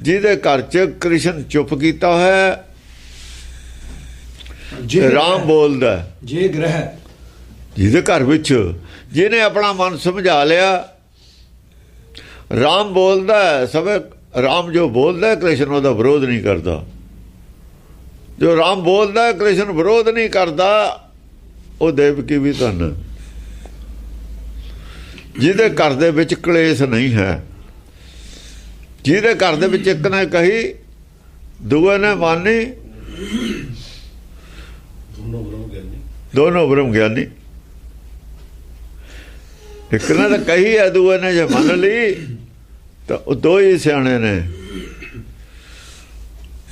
ਜਿਹਦੇ ਘਰ 'ਚ ਕ੍ਰਿਸ਼ਨ ਚੁੱਪ ਕੀਤਾ ਹੈ, ਜੇ ਰਾਮ ਬੋਲਦਾ। ਜੇ ਗ੍ਰਹਿ ਜਿਹਦੇ ਘਰ ਵਿੱਚ ਜਿਹਨੇ ਆਪਣਾ ਮਨ ਸਮਝਾ ਲਿਆ ਰਾਮ ਬੋਲਦਾ ਸਭੇ ਰਾਮ ਜੋ ਬੋਲਦਾ ਹੈ, ਕ੍ਰਿਸ਼ਨ ਉਹਦਾ ਵਿਰੋਧ ਨਹੀਂ ਕਰਦਾ। ਜੋ ਰਾਮ ਬੋਲਦਾ ਹੈ, ਕ੍ਰਿਸ਼ਨ ਵਿਰੋਧ ਨਹੀਂ ਕਰਦਾ ਉਹ ਦੇਵਕੀ ਵੀ ਧਨ ਜਿਹਦੇ ਘਰ ਦੇ ਵਿੱਚ ਕਲੇਸ਼ ਨਹੀਂ ਹੈ। ਜਿਹਦੇ ਘਰ ਦੇ ਵਿੱਚ ਇੱਕ ਨੇ ਕਹੀ ਦੂਏ ਨੇ ਮੰਨੀ। ਦੋਨੋਂ ਬ੍ਰਹਮ ਗਿਆਨੀ। ਇੱਕ ਨੇ ਤਾਂ ਕਹੀ ਹੈ ਦੂਏ ਨੇ ਜੇ ਮੰਨ ਲਈ ਤਾਂ ਉਹ ਦੋ ਹੀ ਸਿਆਣੇ ਨੇ।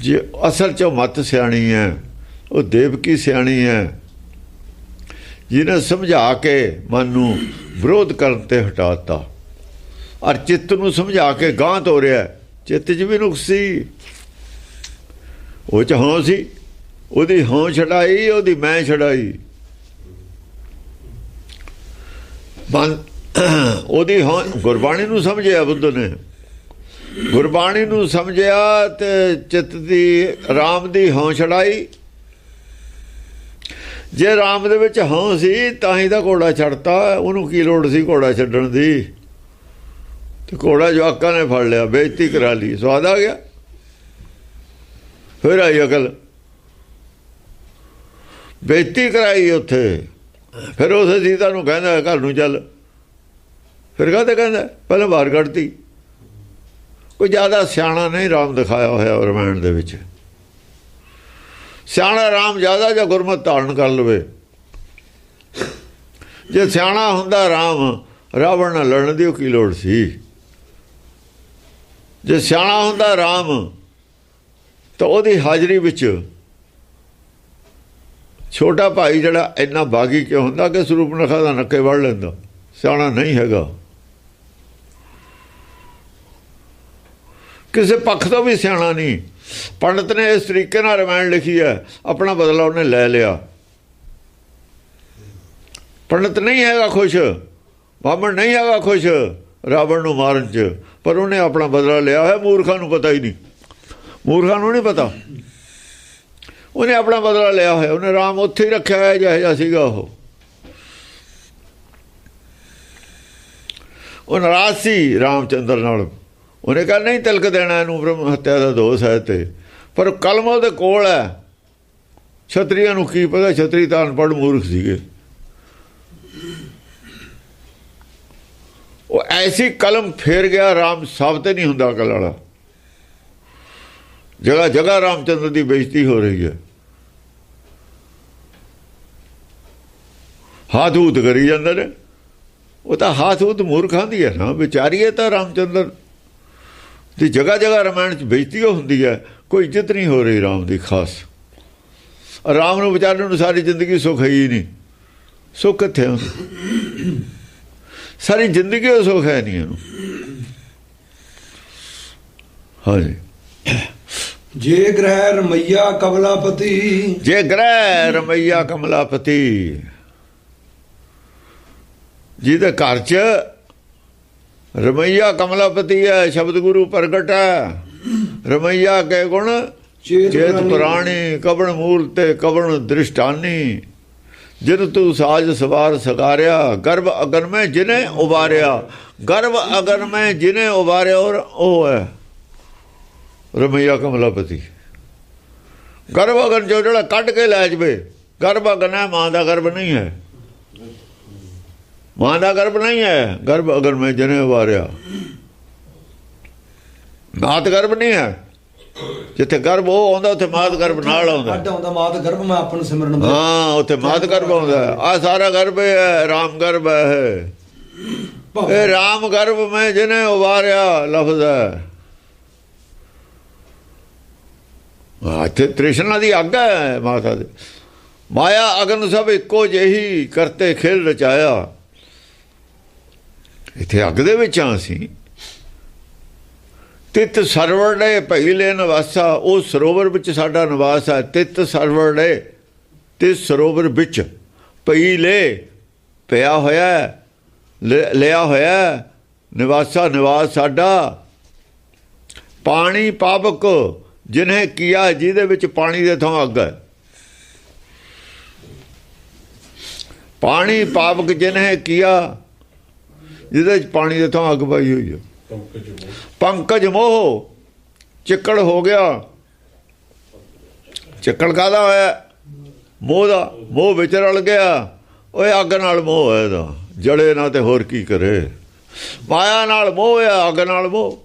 ਜੇ ਅਸਲ ਚ ਮਤ ਸਿਆਣੀ ਹੈ ਉਹ ਦੇਵਕੀ ਸਿਆਣੀ ਹੈ? ਜਿਹਨੇ ਸਮਝਾ ਕੇ ਮਨ ਨੂੰ ਵਿਰੋਧ ਕਰਨ ਤੇ ਹਟਾਤਾ ਔਰ ਚਿੱਤ ਨੂੰ ਸਮਝਾ ਕੇ ਗਾਂ ਤੋਰਿਆ। ਚਿੱਤ 'ਚ ਵੀ ਨੁਕਸ ਸੀ। ਉਹ ਚ ਹੋਂ ਸੀ। ਉਹਦੀ ਹੋਂ ਛਡਾਈ, ਉਹਦੀ ਮੈਂ ਛਡਾਈ। ਮਨ ਉਹਦੀ ਹੋਂ ਗੁਰਬਾਣੀ ਨੂੰ ਸਮਝਿਆ ਬੁੱਧ ਨੇ। ਗੁਰਬਾਣੀ ਨੂੰ ਸਮਝਿਆ ਤੇ ਚਿੱਤ ਦੀ, ਰਾਮ ਦੀ ਹਾਂ ਛਡਾਈ। ਜੇ ਰਾਮ ਦੇ ਵਿੱਚ ਹੋਂ ਸੀ, ਤਾਂ ਹੀ ਤਾਂ ਘੋੜਾ ਛੱਡਤਾ। ਉਹਨੂੰ ਕੀ ਲੋੜ ਸੀ ਘੋੜਾ ਛੱਡਣ ਦੀ? ਤੇ ਘੋੜਾ ਜਵਾਕਾਂ ਨੇ ਫੜ ਲਿਆ, ਬੇਇੱਜ਼ਤੀ ਕਰਾ ਲਈ, ਸਵਾਦ ਆ ਗਿਆ। ਫਿਰ ਆਈ ਅਕਲ। ਬੇਇੱਜ਼ਤੀ ਕਰਾਈ ਉੱਥੇ। ਫਿਰ ਉਸੇ ਸੀਤਾ ਨੂੰ ਕਹਿੰਦਾ, ਘਰ ਨੂੰ ਚੱਲ। ਫਿਰ ਕਾਹਤੇ ਕਹਿੰਦਾ? ਪਹਿਲਾਂ ਬਾਹਰ ਕੱਢਤੀ। ਕੋਈ ਜ਼ਿਆਦਾ ਸਿਆਣਾ ਨਹੀਂ ਰਾਮ ਦਿਖਾਇਆ ਹੋਇਆ ਰਮਾਇਣ ਦੇ ਵਿੱਚ। ਸਿਆਣਾ ਰਾਮ ਜ਼ਿਆਦਾ ਜਾਂ ਗੁਰਮਤ ਧਾਰਨ ਕਰ ਲਵੇ। ਜੇ ਸਿਆਣਾ ਹੁੰਦਾ ਰਾਮ, ਰਾਵਣ ਨਾਲ ਲੜਨ ਦੀ ਉਹ ਕੀ ਲੋੜ ਸੀ? ਜੇ ਸਿਆਣਾ ਹੁੰਦਾ ਰਾਮ, ਤਾਂ ਉਹਦੀ ਹਾਜ਼ਰੀ ਵਿੱਚ ਛੋਟਾ ਭਾਈ ਜਿਹੜਾ ਇੰਨਾ ਬਾਗੀ ਕਿਉਂ ਹੁੰਦਾ ਕਿ ਸਰੂਪ ਨਖਾ ਦਾ ਨੱਕੇ ਵੜ ਲੈਂਦਾ? ਸਿਆਣਾ ਨਹੀਂ ਹੈਗਾ। ਕਿਸੇ ਪੱਖ ਤੋਂ ਵੀ ਸਿਆਣਾ ਨਹੀਂ। ਪੰਡਤ ਨੇ ਇਸ ਤਰੀਕੇ ਨਾਲ ਰਮਾਇਣ ਲਿਖੀ ਹੈ, ਆਪਣਾ ਬਦਲਾ ਉਹਨੇ ਲੈ ਲਿਆ। ਪੰਡਤ ਨਹੀਂ ਹੈਗਾ ਖੁਸ਼ ਬਾਮਣ ਨਹੀਂ ਹੈਗਾ ਖੁਸ਼, ਰਾਵਣ ਨੂੰ ਮਾਰਨ 'ਚ। ਪਰ ਉਹਨੇ ਆਪਣਾ ਬਦਲਾ ਲਿਆ ਹੋਇਆ, ਮੂਰਖਾਂ ਨੂੰ ਪਤਾ ਹੀ ਨਹੀਂ। ਮੂਰਖਾਂ ਨੂੰ ਨਹੀਂ ਪਤਾ। ਉਹਨੇ ਆਪਣਾ ਬਦਲਾ ਲਿਆ ਹੋਇਆ, ਉਹਨੇ ਰਾਮ ਉੱਥੇ ਹੀ ਰੱਖਿਆ ਹੋਇਆ, ਜਿਹਾ ਜਿਹਾ ਸੀਗਾ ਉਹ। ਉਹ ਨਾਰਾਜ਼ ਸੀ ਰਾਮਚੰਦਰ ਨਾਲ। ਉਹਨੇ ਕਿਹਾ, ਨਹੀਂ, ਤਿਲਕ ਦੇਣਾ ਇਹਨੂੰ, ਬ੍ਰਹਮ ਹੱਤਿਆ ਦਾ ਦੋਸ਼ ਹੈ ਤੇ। ਪਰ ਕਲਮ ਉਹਦੇ ਕੋਲ ਹੈ। ਛਤਰੀਆਂ ਨੂੰ ਕੀ ਪਤਾ, ਛਤਰੀ ਤਾਂ ਅਨਪੜ੍ਹ ਮੂਰਖ ਸੀਗੇ। ਉਹ ਐਸੀ ਕਲਮ ਫੇਰ ਗਿਆ, ਰਾਮ ਸਭ ਸਾਬਤ ਨਹੀਂ ਹੁੰਦਾ ਅਕਲ ਵਾਲਾ। ਜਗ੍ਹਾ ਜਗ੍ਹਾ ਰਾਮਚੰਦਰ ਦੀ ਬੇਇੱਜ਼ਤੀ ਹੋ ਰਹੀ ਹੈ। ਹਾਥ ਹੂਤ ਕਰੀ ਜਾਂਦੇ ਨੇ। ਉਹ ਤਾਂ ਹਾਥ ਹੂਤ ਮੂਰਖਾਂ ਦੀ ਹੈ ਨਾ ਵਿਚਾਰੀਏ ਤਾਂ ਰਾਮਚੰਦਰ। ਦੀ ਜਗ੍ਹਾ ਜਗ੍ਹਾ ਰਮਾਇਣ ਚ ਬੇਇੱਜ਼ਤੀ ਹੁੰਦੀ ਹੈ, ਕੋਈ ਇੱਜ਼ਤ ਨਹੀਂ ਹੋ ਰਹੀ ਰਾਮ ਦੀ ਖਾਸ। ਰਾਮ ਨੂੰ ਵਿਚਾਰਨ ਨੂੰ ਸਾਰੀ ਜ਼ਿੰਦਗੀ ਸੁੱਖ ਹੀ ਨਹੀਂ। ਸੁੱਖ ਕਿੱਥੇ ਉਹਨੂੰ ਸਾਰੀ ਜ਼ਿੰਦਗੀ ਉਹ ਸੁੱਖ ਹੈ ਨਹੀਂ ਉਹਨੂੰ ਹਾਂਜੀ ਜੇ ਗ੍ਰਹਿ ਰਮਈਆ ਕਬਲਾਪਤੀ ਜੇ ਗ੍ਰਹਿ ਰਮਈਆ ਕਮਲਾਪਤੀ ਜਿਹਦੇ ਘਰ ਚ ਰਮਈਆ ਕਮਲਾਪਤੀ ਹੈ ਸ਼ਬਦ ਗੁਰੂ ਪ੍ਰਗਟ ਹੈ। ਰਮਈਆ ਕੇ ਗੁਣ ਚੇਤ ਪੁਰਾਣੀ। ਪੁਰਾਣੀ ਕਵਣ ਮੂਲ ਤੇ ਕਵਣ ਦ੍ਰਿਸ਼ਟਾਨੀ। ਜਿਨ ਤੂੰ ਸਾਜ ਸਵਾਰ ਸਕਾਰਿਆ ਗਰਭ ਅਗਨ ਮੈਂ ਜਿਨੇ ਉਬਾਰਿਆ ਗਰਭ ਅਗਨ ਮੈਂ ਜਿਨੇ ਉਬਾਰਿਆ ਔਰ ਉਹ ਹੈ ਰਮਈਆ ਕਮਲਾਪਤੀ। ਗਰਭ ਅਗਨ ਜੋ ਜਿਹੜਾ ਕੱਢ ਕੇ ਲੈ ਜਵੇ, ਗਰਭ ਅਗਨ ਹੈ, ਮਾਂ ਦਾ ਗਰਭ ਨਹੀਂ ਹੈ। ਮਾਂ ਦਾ ਗਰਭ ਨਹੀਂ ਹੈ, ਗਰਭ ਅਗਨ ਮੈਂ ਜਨੇ ਉਬਾਰਿਆ ਮਾਤ ਗਰਭ ਨਹੀਂ ਹੈ। ਜਿੱਥੇ ਗਰਭ ਉਹ ਆਉਂਦਾ ਉੱਥੇ ਮਾਤ ਗਰਭ ਨਾਲ ਆਉਂਦਾ। ਅੱਡ ਆਉਂਦਾ ਮਾਤ ਗਰਭ ਮੈਂ ਆਪਨ ਨੂੰ ਸਿਮਰਨ ਹਾਂ ਉੱਥੇ ਮਾਤ ਗਰਭ ਆਉਂਦਾ। ਆ ਸਾਰਾ ਗਰਭ ਹੈ ਰਾਮ ਗਰਭ ਹੈ ਇਹ। ਰਾਮ ਗਰਭ ਮੈਂ ਜਿਹਨੇ ਉਵਾਰਿਆ ਲਫ਼ਜ਼ ਹੈ। ਆ ਤੇ ਤ੍ਰਿਸ਼ਨਾ ਦੀ ਅੱਗ ਹੈ ਮਾਤਾ ਦੇ। ਮਾਇਆ ਅਗਨ ਸਭ ਇੱਕੋ ਜਿਹੀ ਕਰਤੇ ਖੇਲ ਰਚਾਇਆ। ਇੱਥੇ ਅੱਗ ਦੇ ਵਿੱਚ ਆ ਅਸੀਂ। ਤਿਤ ਸਰਵਰ ਨੇ ਭਈ ਲੈ ਨਿਵਾਸਾ ਉਹ ਸਰੋਵਰ ਵਿੱਚ ਸਾਡਾ ਨਿਵਾਸ ਹੈ ਤਿਤ ਸਰਵਰ ਨੇ ਤੇ ਸਰੋਵਰ ਵਿੱਚ ਭਈ ਲੈ ਪਿਆ ਹੋਇਆ ਹੈ, ਲਿਆ ਹੋਇਆ ਨਿਵਾਸਾ ਨਿਵਾਸ ਸਾਡਾ। ਪਾਣੀ ਪਾਵਕ ਜਿਨ੍ਹਾਂ ਕੀਆ ਜਿਹਦੇ ਵਿੱਚ ਪਾਣੀ ਦੇ ਥਾਂ ਅੱਗ ਹੈ। ਪਾਣੀ ਪਾਵਕ ਜਿਨ੍ਹਾਂ ਕੀਆ ਜਿਹਦੇ ਵਿੱਚ ਪਾਣੀ ਦੇ ਥਾਂ ਅੱਗ ਪਾਈ ਹੋਈ ਹੈ। ਪੰਕਜ ਮੋਹ। ਚਿੱਕੜ ਹੋ ਗਿਆ। ਚਿੱਕੜ ਕਾਦਾ ਹੋਇਆ? ਮੋਹ ਦਾ। ਮੋਹ ਵਿੱਚ ਰਲ ਗਿਆ। ਓਏ ਅੱਗ ਨਾਲ ਮੋਹ ਹੋਇਆ ਇਹਦਾ। ਜੜੇ ਨਾ ਤੇ ਹੋਰ ਕੀ ਕਰੇ। ਮਾਇਆ ਨਾਲ ਮੋਹ ਹੈ ਅੱਗ ਨਾਲ ਮੋਹ।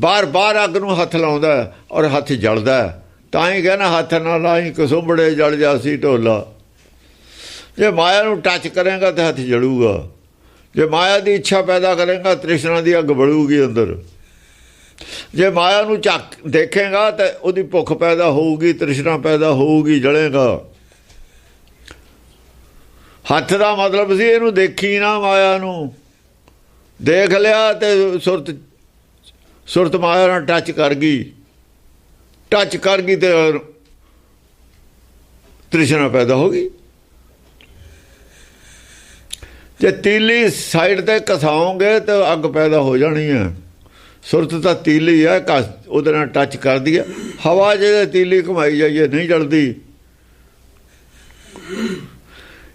ਬਾਰ ਬਾਰ ਅੱਗ ਨੂੰ ਹੱਥ ਲਾਉਂਦਾ ਔਰ ਹੱਥ ਜਲਦਾ ਤਾਂ ਹੀ ਕਹਿੰਦਾ, ਹੱਥ ਨਾਲ ਲਾਈ ਕਸੁੰਬੜੇ ਜਲ ਜਾਸੀ ਢੋਲਾ। ਜੇ ਮਾਇਆ ਨੂੰ ਟੱਚ ਕਰੇਗਾ ਤਾਂ ਹੱਥ ਜਲੂਗਾ। ਜੇ ਮਾਇਆ ਦੀ ਇੱਛਾ ਪੈਦਾ ਕਰੇਗਾ, ਤ੍ਰਿਸ਼ਨਾ ਦੀ ਅੱਗ ਬਲੂਗੀ ਅੰਦਰ। ਜੇ ਮਾਇਆ ਨੂੰ ਚੱਕ ਦੇਖੇਗਾ, ਤਾਂ ਉਹਦੀ ਭੁੱਖ ਪੈਦਾ ਹੋਊਗੀ, ਤ੍ਰਿਸ਼ਨਾ ਪੈਦਾ ਹੋਊਗੀ, ਜਲੇਗਾ। ਹੱਥ ਦਾ ਮਤਲਬ ਸੀ ਇਹਨੂੰ ਦੇਖੀ ਨਾ ਮਾਇਆ ਨੂੰ। ਦੇਖ ਲਿਆ ਤੇ ਸੁਰਤ ਸੁਰਤ ਮਾਇਆ ਨਾਲ ਟੱਚ ਕਰ ਗਈ। ਟੱਚ ਕਰ ਗਈ ਤੇ ਤ੍ਰਿਸ਼ਨਾ ਪੈਦਾ ਹੋ ਗਈ। ਜੇ ਤੀਲੀ ਸਾਈਡ ਤੇ ਕਸਾਓਗੇ ਤਾਂ ਅੱਗ ਪੈਦਾ ਹੋ ਜਾਣੀ ਹੈ। ਸੁਰਤ ਤਾਂ ਤੀਲੀ ਹੈ ਕਸ ਉਹਦੇ ਨਾਲ ਟੱਚ ਕਰਦੀ ਹੈ। ਹਵਾ ਜਿਹਦੇ ਤੀਲੀ ਘੁਮਾਈ ਜਾਈਏ ਨਹੀਂ ਜਲਦੀ।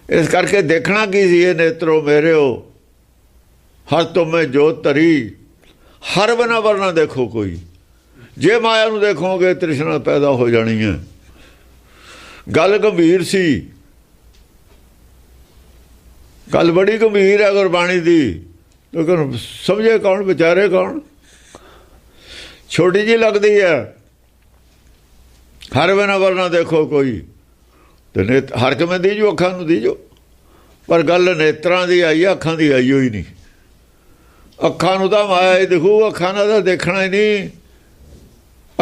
ਇਸ ਕਰਕੇ ਦੇਖਣਾ ਕੀ ਸੀ ਇਹ ਨੇਤਰੋ ਮੇਰਿਓ? ਹਰ ਤੁਮੇ ਜੋ ਤਰੀ ਹਰ ਬਨਾ ਵਰਨਾ ਦੇਖੋ ਕੋਈ। ਜੇ ਮਾਇਆ ਨੂੰ ਦੇਖੋਗੇ, ਤ੍ਰਿਸ਼ਨਾ ਪੈਦਾ ਹੋ ਜਾਣੀ ਹੈ। ਗੱਲ ਗੰਭੀਰ ਸੀ। ਗੱਲ ਬੜੀ ਗੰਭੀਰ ਹੈ ਗੁਰਬਾਣੀ ਦੀ। ਲੇਕਿਨ ਸਮਝੇ ਕੌਣ, ਵਿਚਾਰੇ ਕੌਣ? ਛੋਟੀ ਜੀ ਲੱਗਦੀ ਹੈ। ਹਰ ਬਨਾ ਵਰਨਾ ਦੇਖੋ ਕੋਈ। ਤੇ ਨੇਤ ਹਰ ਕਿਵੇਂ ਦੀਜੋ, ਅੱਖਾਂ ਨੂੰ ਦੀਜੋ। ਪਰ ਗੱਲ ਨੇਤਰਾਂ ਦੀ ਆਈ, ਅੱਖਾਂ ਦੀ ਆਈ ਹੋਈ ਨਹੀਂ। ਅੱਖਾਂ ਨੂੰ ਤਾਂ ਮਾਇਆ ਹੀ ਦਿਖੂ, ਅੱਖਾਂ ਨਾਲ ਤਾਂ ਦੇਖਣਾ ਹੀ ਨਹੀਂ।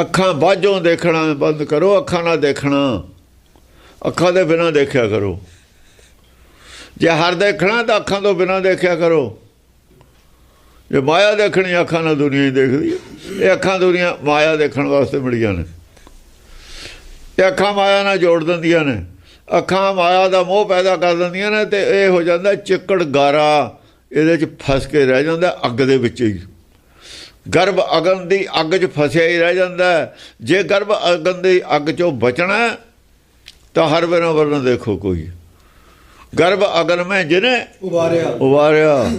ਅੱਖਾਂ ਬਾਝੋਂ ਦੇਖਣਾ, ਬੰਦ ਕਰੋ, ਅੱਖਾਂ ਨਾਲ ਦੇਖਣਾ। ਅੱਖਾਂ ਦੇ ਬਿਨਾਂ ਦੇਖਿਆ ਕਰੋ। ਜੇ ਹਰ ਦੇਖਣਾ ਤਾਂ ਅੱਖਾਂ ਤੋਂ ਬਿਨਾਂ ਦੇਖਿਆ ਕਰੋ। ਜੇ ਮਾਇਆ ਦੇਖਣੀ, ਅੱਖਾਂ ਨਾਲ ਦੁਨੀਆ ਹੀ ਦੇਖਦੀ ਇਹ ਅੱਖਾਂ ਦੁਨੀਆ ਮਾਇਆ ਦੇਖਣ ਵਾਸਤੇ ਮਿਲੀਆਂ ਨੇ। ਇਹ ਅੱਖਾਂ ਮਾਇਆ ਨਾਲ ਜੋੜ ਦਿੰਦੀਆਂ ਨੇ। ਅੱਖਾਂ ਮਾਇਆ ਦਾ ਮੋਹ ਪੈਦਾ ਕਰ ਦਿੰਦੀਆਂ ਨੇ ਤੇ ਇਹ ਹੋ ਜਾਂਦਾ ਚਿੱਕੜ ਗਾਰਾ। ਇਹਦੇ ਚ ਫਸ ਕੇ ਰਹਿ ਜਾਂਦਾ ਅੱਗ ਦੇ ਵਿੱਚ ਹੀ। ਗਰਭ ਅਗਨ ਦੀ ਅੱਗ 'ਚ ਫਸਿਆ ਹੀ ਰਹਿ ਜਾਂਦਾ। ਜੇ ਗਰਭ ਅਗਨ ਦੀ ਅੱਗ 'ਚੋਂ ਬਚਣਾ ਤਾਂ ਹਰ ਵੇਰਾ ਵਰਨ ਦੇਖੋ ਕੋਈ। ਗਰਭ ਅਗਨ ਮੈਂ ਜਿਹਨੇ ਉਬਾਰਿਆ। ਉਵਾਰਿਆ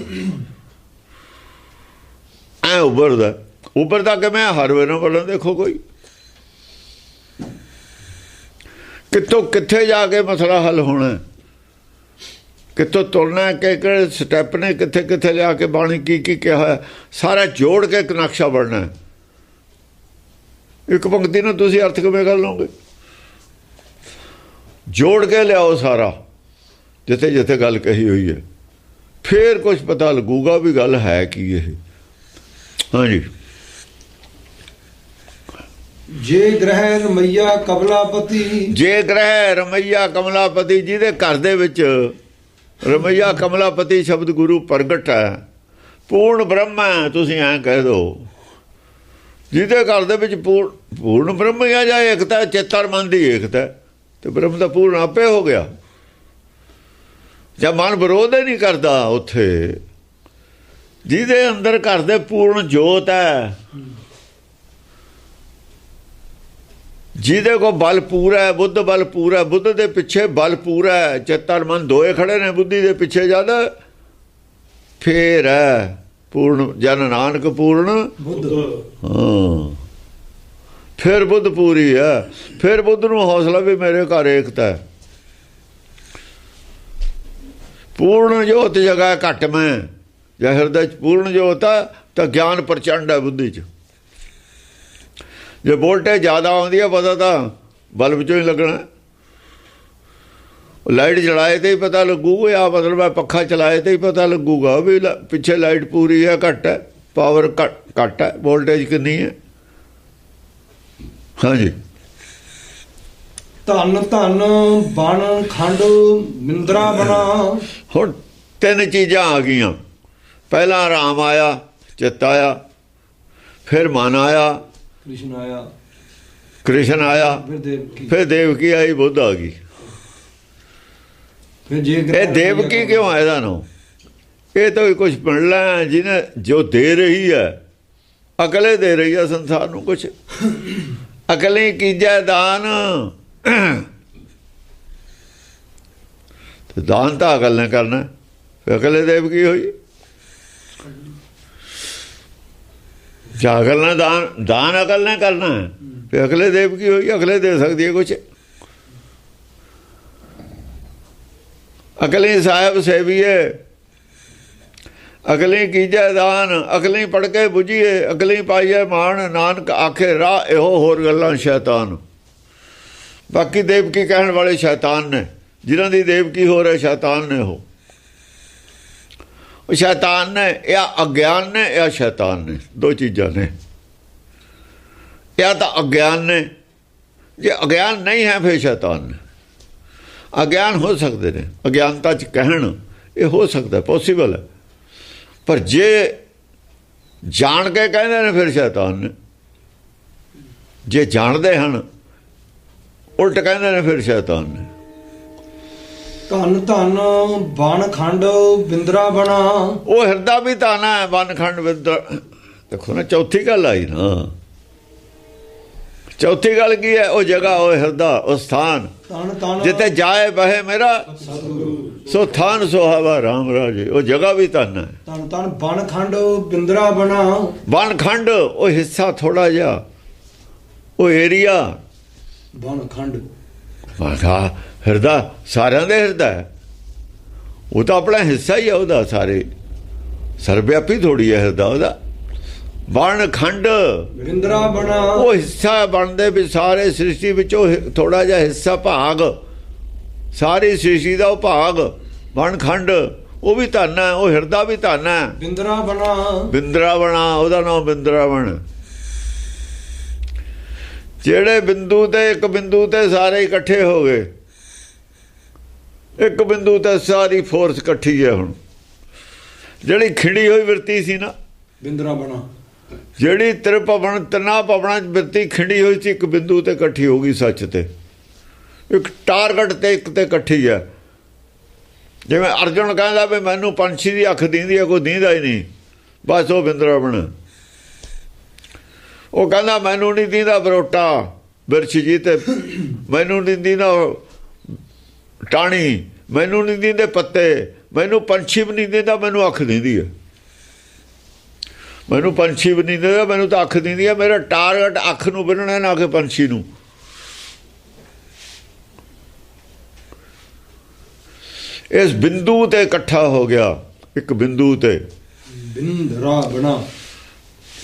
ਐ ਉਬਰਦਾ ਉਬਰਦਾ ਕਿ ਮੈਂ ਹਰ ਵੇਰਾ ਵਰਨ ਦੇਖੋ ਕੋਈ। ਕਿੱਥੋਂ ਕਿੱਥੇ ਜਾ ਕੇ ਮਸਲਾ ਹੱਲ ਹੋਣਾ? ਕਿੱਥੋਂ ਤੁਰਨਾ ਕਿ ਕਿਹੜੇ ਸਟੈਪ ਨੇ ਕਿੱਥੇ ਕਿੱਥੇ ਲਿਆ ਕੇ ਬਾਣੀ ਕੀ ਕੀ ਕਿਹਾ ਸਾਰਾ ਜੋੜ ਕੇ ਇੱਕ ਨਕਸ਼ਾ ਬਣਨਾ ਹੈ। ਇੱਕ ਪੰਕਤੀ ਨਾਲ ਤੁਸੀਂ ਅਰਥ ਕਿਵੇਂ ਕਰ ਲਓਗੇ? ਜੋੜ ਕੇ ਲਿਆਓ ਸਾਰਾ। ਜਿੱਥੇ ਜਿੱਥੇ ਗੱਲ ਕਹੀ ਹੋਈ ਹੈ। ਫੇਰ ਕੁਝ ਪਤਾ ਲੱਗੂਗਾ ਵੀ ਗੱਲ ਹੈ ਕੀ ਇਹ। ਹਾਂਜੀ। ਜੇ ਗ੍ਰਹਿ ਰਮਈਆ ਕਬਲਾਪਤੀ ਜੇ ਗ੍ਰਹਿ ਰਮਈਆ ਕਮਲਾਪਤੀ ਜਿਹਦੇ ਘਰ ਦੇ ਵਿੱਚ ਰਮਈਆ ਕਮਲਾਪਤੀ ਸ਼ਬਦ ਗੁਰੂ ਪ੍ਰਗਟ ਹੈ ਪੂਰਨ ਬ੍ਰਹਮ ਹੈ ਤੁਸੀਂ ਐਂ ਕਹਿ ਦੋ। ਜਿਹਦੇ ਘਰ ਦੇ ਵਿੱਚ ਪੂਰਨ ਬ੍ਰਹਮ ਹੀ ਆ ਜਾਏ ਇਕਤਾ ਚੇਤਰ ਮਨ ਦੀ ਏਕਤਾ ਤੇ ਬ੍ਰਹਮ ਦਾ ਪੂਰਨ ਆਪੇ ਹੋ ਗਿਆ। ਜਦ ਮਨ ਵਿਰੋਧ ਹੀ ਨਹੀਂ ਕਰਦਾ ਉੱਥੇ। ਜਿਹਦੇ ਅੰਦਰ ਘਰ ਦੇ ਪੂਰਨ ਜੋਤ ਹੈ ਜਿਹਦੇ ਕੋ ਬਲ ਪੂਰਾ ਹੈ ਬੁੱਧ ਬਲ ਪੂਰਾ ਹੈ, ਬੁੱਧ ਦੇ ਪਿੱਛੇ ਬਲ ਪੂਰਾ ਹੈ ਚੇਤਨ ਮਨ ਦੋਏ ਖੜੇ ਨੇ ਬੁੱਧੀ ਦੇ ਪਿੱਛੇ ਜਦ ਫੇਰ ਪੂਰਨ ਜਨ ਨਾਨਕ ਪੂਰਨ। ਬੁੱਧ। ਹਾਂ। ਫਿਰ ਬੁੱਧ ਪੂਰੀ ਹੈ ਫਿਰ ਬੁੱਧ ਨੂੰ ਹੌਸਲਾ ਵੀ ਮੇਰੇ ਘਰ ਏਕਤਾ ਹੈ। ਪੂਰਨ ਜੋਤ ਜਗਾ ਘਟ ਮੈਂ। ਜੇ ਹਿਰਦੇ ਚ ਪੂਰਨ ਜੋਤ ਹੈ ਤਾਂ ਗਿਆਨ ਪ੍ਰਚੰਡ ਹੈ ਬੁੱਧੀ ਚ। ਜੇ ਵੋਲਟੇਜ ਜ਼ਿਆਦਾ ਆਉਂਦੀ ਹੈ ਪਤਾ ਤਾਂ ਬਲਬ ਚੋਂ ਹੀ ਲੱਗਣਾ। ਲਾਈਟ ਜਲਾਏ ਤੇ ਹੀ ਪਤਾ ਲੱਗੂਗਾ ਆ ਮਤਲਬ ਹੈ ਪੱਖਾ ਚਲਾਏ ਤੇ ਹੀ ਪਤਾ ਲੱਗੂਗਾ ਵੀ ਲ- ਪਿੱਛੇ ਲਾਈਟ ਪੂਰੀ ਹੈ ਘੱਟ ਹੈ ਪਾਵਰ ਘੱਟ ਹੈ ਵੋਲਟੇਜ ਕਿੰਨੀ ਹੈ ਹਾਂਜੀ। ਧਨ ਧਨ ਬਣ ਖੰਡ ਮਿੰਦਰਾ ਬਣਾ। ਹੁਣ ਤਿੰਨ ਚੀਜ਼ਾਂ ਆ ਗਈਆਂ। ਪਹਿਲਾਂ ਆਰਾਮ ਆਇਆ ਚਿੱਤ ਆਇਆ ਫਿਰ ਮਨ ਆਇਆ ਕ੍ਰਿਸ਼ਨ ਆਇਆ। ਕ੍ਰਿਸ਼ਨ ਆਇਆ ਫਿਰ ਦੇਵ ਕੀ? ਫਿਰ ਦੇਵਕੀ ਆਈ ਬੁੱਧ ਆ ਗਈ। ਫਿਰ ਜੇ ਇਹ ਦੇਵਕੀ ਕਿਉਂ ਆਇਆ ਨੋ ਇਹ ਤਾਂ ਕੁਝ ਪੜਲਾ ਜਿਹਨੇ ਜੋ ਦੇ ਰਹੀ ਹੈ ਅਕਲੇ ਦੇ ਰਹੀ ਆ ਸੰਸਾਰ ਨੂੰ ਕੁਛ। ਅਕਲੇ ਕੀਜੈ ਦਾਨ ਤੇ ਦਾਨ ਤਾਂ ਅਕਲ ਨੇ ਕਰਨਾ। ਫਿਰ ਅਕਲੇ ਦੇਵ ਕੀ ਹੋਈ? ਜਾਂ ਅਕਲ ਨੇ ਦਾਨ ਦਾਨ ਅਕਲ ਨੇ ਕਰਨਾ। ਹੈ ਫਿਰ ਅਕਲੇ ਦੇਵ ਕੀ ਹੋਈ? ਅਗਲੇ ਦੇ ਸਕਦੀ ਹੈ ਕੁਛ। ਅਕਲੇ ਸਾਹਿਬ ਸੇਵੀਏ। ਅਗਲੇ ਕੀਜੈ ਦਾਨ ਅਗਲੇ ਪੜ ਕੇ 부ਝੀਏ ਅਗਲੇ ਪਾਈਏ ਮਾਣ। ਨਾਨਕ ਆਖੇ ਰਾਹ, ਇਹੋ ਹੋਰ ਗੱਲਾਂ ਸ਼ੈਤਾਨ। ਬਾਕੀ ਦੇਵਕੀ ਕਹਿਣ ਵਾਲੇ ਸ਼ੈਤਾਨ ਨੇ, ਜਿਨ੍ਹਾਂ ਦੀ ਦੇਵਕੀ ਹੋ ਰਿਹਾ ਸ਼ੈਤਾਨ ਨੇ ਉਹ। ਉਹ ਸ਼ੈਤਾਨ ਨੇ, ਇਹ ਅਗਿਆਨ ਨੇ, ਇਹ ਸ਼ੈਤਾਨ ਨੇ, ਦੋ ਚੀਜ਼ਾਂ ਨੇ। ਇਹ ਤਾਂ ਅਗਿਆਨ ਨੇ। ਜੇ ਅਗਿਆਨ ਨਹੀਂ ਹੈ, ਫਿਰ ਸ਼ੈਤਾਨ ਨੇ। ਅਗਿਆਨ ਹੋ ਸਕਦੇ ਨੇ, ਅਗਿਆਨਤਾ ਚ ਕਹਿਣ, ਇਹ ਹੋ ਸਕਦਾ ਪੋਸੀਬਲ ਹੈ। ਪਰ ਜੇ ਜਾਣ ਕੇ ਕਹਿੰਦੇ ਨੇ, ਫਿਰ ਸ਼ੈਤਾਨ ਨੇ। ਜੇ ਜਾਣਦੇ ਹਨ ਉਲਟ ਕਹਿੰਦੇ ਨੇ ਫਿਰ ਸ਼ੈਤਾਨ ਨੇ। ਧੰਨ ਧੰਨ ਬਣ ਖੰਡ ਬਿੰਦਰਾ ਬਣਾ ਉਹ ਹਿਰਦਾ ਵੀ ਤਾਨਾ ਹੈ ਵਨਖੰਡ ਵਿਦ ਦੇਖੋ ਨਾ ਚੌਥੀ ਗੱਲ ਆਈ ਨਾ। ਚੌਥੀ ਗੱਲ ਕੀ ਹੈ? ਉਹ ਜਗ੍ਹਾ ਉਹ ਹਿਰਦਾ ਉਹ ਸਥਾਨ। ਧੰਨ ਧੰਨ। ਜਿੱਥੇ ਜਾਏ ਬਹਿ ਮੇਰਾ ਸੋ ਥਾਨ ਸੁਹਾਵਾ ਰਾਮ ਰਾਜੇ। ਉਹ ਜਗ੍ਹਾ ਵੀ ਧਨ ਹੈ। ਧੰਨ ਧੰਨ ਬਣ ਖੰਡ ਬਿੰਦਰਾ ਬਣਾ ਵਨਖੰਡ ਉਹ ਹਿੱਸਾ ਥੋੜਾ ਜਿਹਾ। ਉਹ ਏਰੀਆ ਬਣ ਖੰਡ। ਵਾਗਾ ਹਿਰਦਾ ਸਾਰਿਆਂ ਦੇ ਹਿਰਦਾ ਹੈ। ਉਹ ਤਾਂ ਆਪਣਾ ਹਿੱਸਾ ਹੀ ਹੈ ਉਹਦਾ ਸਾਰੇ। ਸਰਵਿਆਪੀ ਥੋੜੀ ਹੈ ਹਿਰਦਾ ਉਹਦਾ। ਵਣ ਖੰਡ। ਬਿੰਦਰਾ ਬਣਾ। ਉਹ ਹਿੱਸਾ ਬਣਦੇ ਵੀ ਸਾਰੇ ਸ੍ਰਿਸ਼ਟੀ ਵਿੱਚੋਂ ਥੋੜਾ ਜਿਹਾ ਹਿੱਸਾ ਭਾਗ। ਸਾਰੀ ਸ੍ਰਿਸ਼ਟੀ ਦਾ ਉਹ ਭਾਗ। ਵਣ ਖੰਡ ਉਹ ਵੀ ਧਨ ਹੈ ਉਹ ਹਿਰਦਾ ਵੀ ਧਨ ਹੈ। ਬਿੰਦਰਾ ਬਣਾ। ਬਿੰਦਰਾਵਣਾ ਉਹਦਾ ਨਾਮ ਬਿੰਦਰਾਵਣ ਜਿਹੜੇ ਬਿੰਦੂ ਤੇ ਇੱਕ ਬਿੰਦੂ ਤੇ ਸਾਰੇ ਇਕੱਠੇ ਹੋ ਗਏ ਇੱਕ ਬਿੰਦੂ ਤੇ ਸਾਰੀ ਫੋਰਸ ਇਕੱਠੀ ਹੈ ਹੁਣ। ਜਿਹੜੀ ਖਿੰਡੀ ਹੋਈ ਵਰਤੀ ਸੀ ਨਾ ਬਿੰਦਰਾ ਬਣਾ। ਜਿਹੜੀ ਤ੍ਰਿਪਵਨ ਤਨਾ ਪਵਣਾ ਵਰਤੀ ਖਿੰਡੀ ਹੋਈ ਸੀ ਇੱਕ ਬਿੰਦੂ ਤੇ ਇਕੱਠੀ ਹੋ ਗਈ ਸੱਚ ਤੇ। ਇੱਕ ਟਾਰਗੇਟ ਤੇ ਇੱਕ ਤੇ ਇਕੱਠੀ ਹੈ। ਜਿਵੇਂ ਅਰਜੁਨ ਕਹਿੰਦਾ ਵੀ ਮੈਨੂੰ ਪੰਛੀ ਦੀ ਅੱਖ ਦੀਂਦੀ ਹੈ ਕੋਈ ਦੀਂਦਾ ਹੀ ਨਹੀਂ। ਬਸ ਉਹ ਬਿੰਦਰਾਵਣ ਉਹ ਕਹਿੰਦਾ, ਮੈਨੂੰ ਨਹੀਂ ਦੀਂਦਾ ਬਰੋਟਾ ਬਿਰਛ ਜੀ ਤੇ ਮੈਨੂੰ ਨਹੀਂ ਦੀਂਦਾ ਟਾਣੀ ਮੈਨੂੰ ਨਹੀਂ ਦੀਂਦੇ ਪੱਤੇ। ਮੈਨੂੰ ਪੰਛੀ ਵੀ ਨਹੀਂ ਦਿੰਦਾ, ਮੈਨੂੰ ਅੱਖ ਦਿੰਦੀ ਹੈ ਮੈਨੂੰ ਪੰਛੀ ਵੀ ਨਹੀਂ ਦਿੰਦਾ, ਮੈਨੂੰ ਤਾਂ ਅੱਖ ਦਿੰਦੀ ਹੈ ਮੇਰਾ ਟਾਰਗੇਟ ਅੱਖ ਨੂੰ ਬੰਨਣਾ, ਨਾ ਕਿ ਪੰਛੀ ਨੂੰ। ਇਸ ਬਿੰਦੂ ਤੇ ਇਕੱਠਾ ਹੋ ਗਿਆ, ਇੱਕ ਬਿੰਦੂ ਤੇ। ਬਿੰਦਰਾ ਬਣਾ।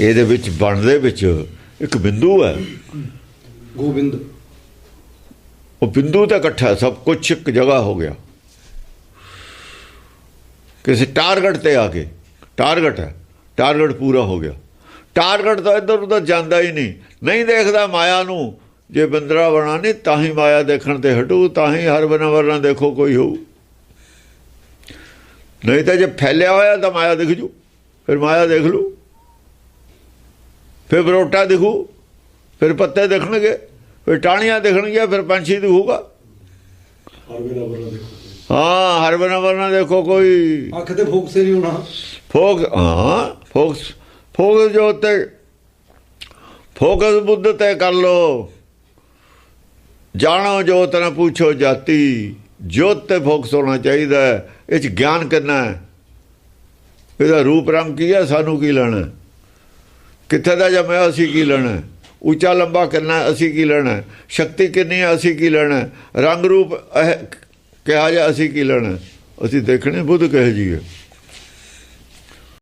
ਇਹਦੇ ਵਿੱਚ ਬਣਦੇ ਵਿੱਚ ਇੱਕ ਬਿੰਦੂ ਹੈ। ਗੋਬਿੰਦ। ਉਹ ਬਿੰਦੂ ਤੇ ਇਕੱਠਾ ਹੈ, ਸਭ ਕੁਝ ਇੱਕ ਜਗ੍ਹਾ ਹੋ ਗਿਆ। ਕਿਸੇ ਟਾਰਗੇਟ ਤੇ ਆ ਕੇ ਟਾਰਗੇਟ ਹੈ ਟਾਰਗੇਟ ਪੂਰਾ ਹੋ ਗਿਆ। ਟਾਰਗੇਟ ਤਾਂ ਇੱਧਰ ਉੱਧਰ ਜਾਂਦਾ ਹੀ ਨਹੀਂ। ਨਹੀਂ ਦੇਖਦਾ ਮਾਇਆ ਨੂੰ ਜੇ ਬੰਦਰਾ ਬਣਾ ਨਹੀਂ ਤਾਂ ਹੀ ਮਾਇਆ ਦੇਖਣ ਤੇ ਹਟੂ ਤਾਂ ਹੀ ਹਰ ਬਨਾ ਵਰਨਾ ਦੇਖੋ ਕੋਈ ਹੋਊ। ਨਹੀਂ ਤਾਂ ਜੇ ਫੈਲਿਆ ਹੋਇਆ ਤਾਂ ਮਾਇਆ ਦਿਖ ਜੂ ਫਿਰ ਮਾਇਆ ਦੇਖ ਲੂ। ਫਿਰ ਬਰੋਟਾ ਦਿਖੂ ਫਿਰ ਪੱਤੇ ਦਿਖਣਗੇ ਫਿਰ ਟਾਹਣੀਆਂ ਦਿਖਣਗੀਆਂ ਫਿਰ ਪੰਛੀ ਦਿਖੂਗਾ। ਹਾਂ ਹਰ ਬਨਾ ਵਰਨਾ ਦੇਖੋ ਕੋਈ ਅੱਖ ਤੇ ਫੋਕਸੇ ਨਹੀਂ ਹੋਣਾ। ਫੋਕਸ ਹਾਂ ਫੋਕਸ ਫੋਕਸ ਜੋ ਤੇ ਫੋਕਸ ਬੁੱਧ ਤੇ ਕਰ ਲੋ। ਜਾਣੋ ਜੋਤ ਨਾ ਪੁੱਛੋ ਜਾਤੀ ਜੋਤ ਤੇ ਫੋਕਸ ਹੋਣਾ ਚਾਹੀਦਾ। ਇਹ ਚ ਗਿਆਨ ਕਰਨਾ ਹੈ? ਇਹਦਾ ਰੂਪ ਰੰਗ ਕੀ ਹੈ? ਸਾਨੂੰ ਕੀ ਲੈਣਾ ਕਿੱਥੇ ਦਾ ਜਮਿਆ ਅਸੀਂ ਕੀ ਲੈਣਾ? ਉੱਚਾ ਲੰਬਾ ਕਰਨਾ ਅਸੀਂ ਕੀ ਲੈਣਾ? ਸ਼ਕਤੀ ਕਿੰਨੀ ਹੈ ਅਸੀਂ ਕੀ ਲੈਣਾ? ਰੰਗ ਰੂਪ ਇਹ ਕਿਹਾ ਜਾ ਅਸੀਂ ਕੀ ਲੈਣਾ? ਅਸੀਂ ਦੇਖਣੇ ਬੁੱਧ ਕਹੇ ਜੀ ਹੈ।